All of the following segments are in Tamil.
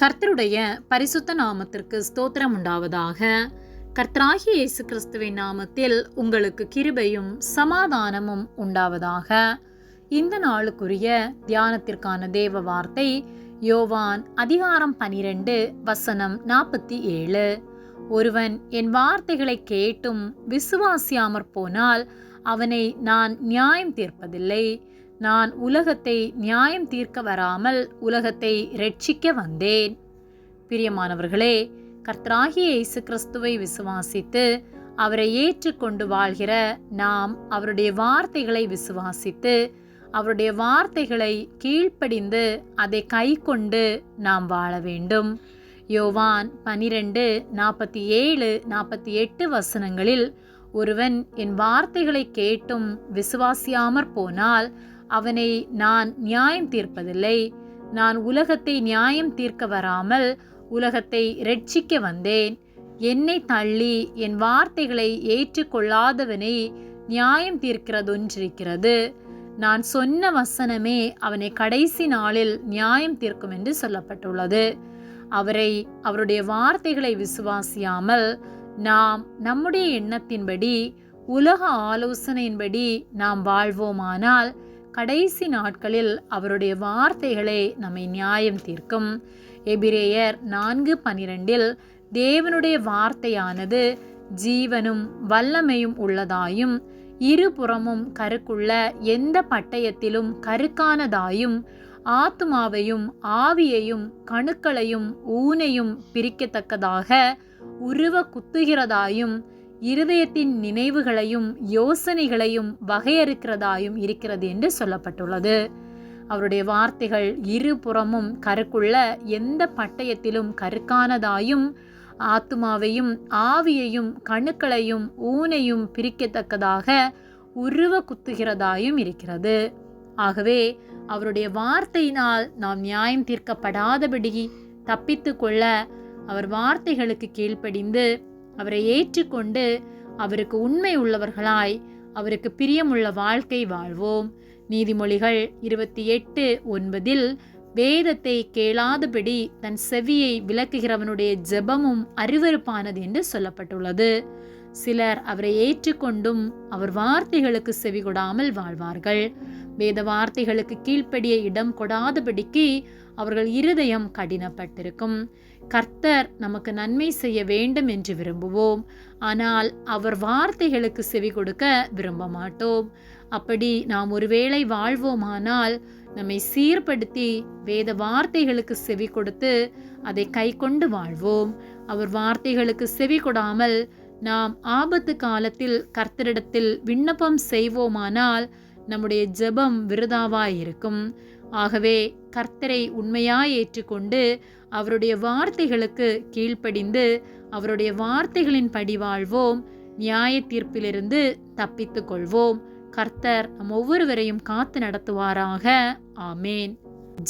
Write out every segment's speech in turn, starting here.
கர்த்தருடைய பரிசுத்த நாமத்திற்கு ஸ்தோத்திரம் உண்டாவதாக. கர்த்தராகிய இயேசு கிறிஸ்துவின் நாமத்தில் உங்களுக்கு கிருபையும் சமாதானமும் உண்டாவதாக. இந்த நாளுக்குரிய தியானத்திற்கான தேவ வார்த்தை யோவான் அதிகாரம் பனிரெண்டு வசனம் நாற்பத்தி ஏழு. ஒருவன் என் வார்த்தைகளை கேட்டும் விசுவாசியாமற் போனால் அவனை நான் நியாயம் தீர்ப்பதில்லை. நான் உலகத்தை நியாயம் தீர்க்க வராமல் உலகத்தை ரட்சிக்க வந்தேன். பிரியமானவர்களே கர்த்தராகிய இயேசு கிறிஸ்துவை விசுவாசித்து அவரை ஏற்றுக்கொண்டு வாழ்கிற நாம் அவருடைய வார்த்தைகளை விசுவாசித்து அவருடைய வார்த்தைகளை கீழ்ப்படிந்து அதை கை கொண்டு நாம் வாழ வேண்டும். யோவான் பனிரெண்டு நாற்பத்தி ஏழு நாற்பத்தி எட்டு வசனங்களில் ஒருவன் என் வார்த்தைகளை கேட்டும் விசுவாசியாமற் போனால் அவனை நான் நியாயம் தீர்ப்பதில்லை. நான் உலகத்தை நியாயம் தீர்க்க வராமல் உலகத்தை ரட்சிக்க வந்தேன். என்னை தள்ளி என் வார்த்தைகளை ஏற்றுக்கொள்ளாதவனை நியாயம் தீர்க்கிறதொன்றிருக்கிறது. நான் சொன்ன வசனமே அவனை கடைசி நாளில் நியாயம் தீர்க்கும் என்று சொல்லப்பட்டுள்ளது. அவரை அவருடைய வார்த்தைகளை விசுவாசியாமல் நாம் நம்முடைய எண்ணத்தின்படி உலக ஆலோசனையின்படி நாம் வாழ்வோமானால் கடைசி நாட்களில் அவருடைய வார்த்தைகளே நம்மை நியாயம் தீர்க்கும். எபிரேயர் நான்கு பனிரெண்டில் தேவனுடைய வார்த்தையானது ஜீவனும் வல்லமையும் உள்ளதாயும் இருபுறமும் கருக்குள்ள எந்த பட்டயத்திலும் கருக்கானதாயும் ஆத்துமாவையும் ஆவியையும் கணுக்களையும் ஊனையும் பிரிக்கத்தக்கதாக உருவ குத்துகிறதாயும் இருதயத்தின் நினைவுகளையும் யோசனைகளையும் வகையறுக்கிறதாயும் இருக்கிறது என்று சொல்லப்பட்டுள்ளது. அவருடைய வார்த்தைகள் இருபுறமும் கருக்குள்ள எந்த பட்டயத்திலும் கருக்கானதாயும் ஆத்துமாவையும் ஆவியையும் கணுக்களையும் ஊனையும் பிரிக்கத்தக்கதாக உருவ குத்துகிறதாயும் இருக்கிறது. ஆகவே அவருடைய வார்த்தையினால் நாம் நியாயம் தீர்க்கப்படாதபடி தப்பித்து கொள்ள அவர் வார்த்தைகளுக்கு கீழ்ப்படிந்து அவரை ஏற்றுக்கொண்டு அவருக்கு உண்மை உள்ளவர்களாய் அவருக்கு பிரியமுள்ள வாழ்க்கை வாழ்வோம். நீதிமொழிகள் இருபத்தி எட்டு ஒன்பதில் வேதத்தை கேளாதபடி தன் செவியை விளக்குகிறவனுடைய ஜெபமும் அருவருப்பானது என்று சொல்லப்பட்டுள்ளது. சிலர் அவரை ஏற்றுக்கொண்டும் அவர் வார்த்தைகளுக்கு செவி கொடாமல் வாழ்வார்கள். வேத வார்த்தைகளுக்கு கீழ்ப்படிய இடம் கொடாதபடிக்கு அவர்கள் இருதயம் கடினப்பட்டிருக்கும். கர்த்தர் நமக்கு நன்மை செய்ய வேண்டும் என்று விரும்புவோம். ஆனால் அவர் வார்த்தைகளுக்கு செவி கொடுக்க விரும்ப மாட்டோம் அப்படி நாம் ஒருவேளை வாழ்வோமானால் நம்மை சீர்படுத்தி வேத வார்த்தைகளுக்கு செவி கொடுத்து அதை கை கொண்டு வாழ்வோம். அவர் வார்த்தைகளுக்கு செவி கொடாமல் நாம் ஆபத்து காலத்தில் கர்த்தரிடத்தில் விண்ணப்பம் செய்வோமானால் நம்முடைய ஜெபம் விருதாவாயிருக்கும். ஆகவே கர்த்தரை உண்மையாய் ஏற்றுக்கொண்டு அவருடைய வார்த்தைகளுக்கு கீழ்ப்படிந்து அவருடைய வார்த்தைகளின் படி வாழ்வோம். நியாய தீர்ப்பிலிருந்து தப்பித்து கொள்வோம். கர்த்தர் நம் ஒவ்வொருவரையும் காத்து நடத்துவாராக. ஆமேன்.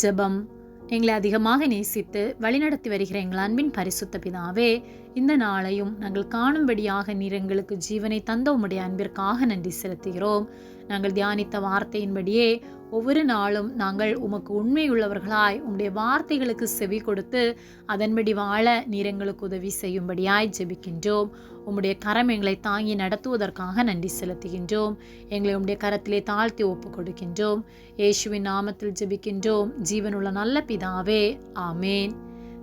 ஜெபம் எங்களை அதிகமாக நேசித்து வழிநடத்தி வருகிற எங்கள் அன்பின் பரிசுத்த பிதாவே இந்த நாளையும் நாங்கள் காணும்படியாக நீர் எங்களுக்கு ஜீவனை தந்த உம்முடைய அன்பிற்காக நன்றி செலுத்துகிறோம். நாங்கள் தியானித்த வார்த்தையின்படியே ஒவ்வொரு நாளும் நாங்கள் உமக்கு உண்மையுள்ளவர்களாய் உம்முடைய வார்த்தைகளுக்கு செவி கொடுத்து அதன்படி வாழ நீர் எங்களுக்கு உதவி செய்யும்படியாய் ஜெபிக்கின்றோம். உம்முடைய கரம் எங்களை தாங்கி நடத்துவதற்காக நன்றி செலுத்துகின்றோம். எங்களை உம்முடைய கரத்திலே தாழ்த்தி ஒப்பு கொடுக்கின்றோம் இயேசுவின் நாமத்தில் ஜெபிக்கின்றோம். ஜீவனுள்ள நல்ல பிதாவே ஆமேன்.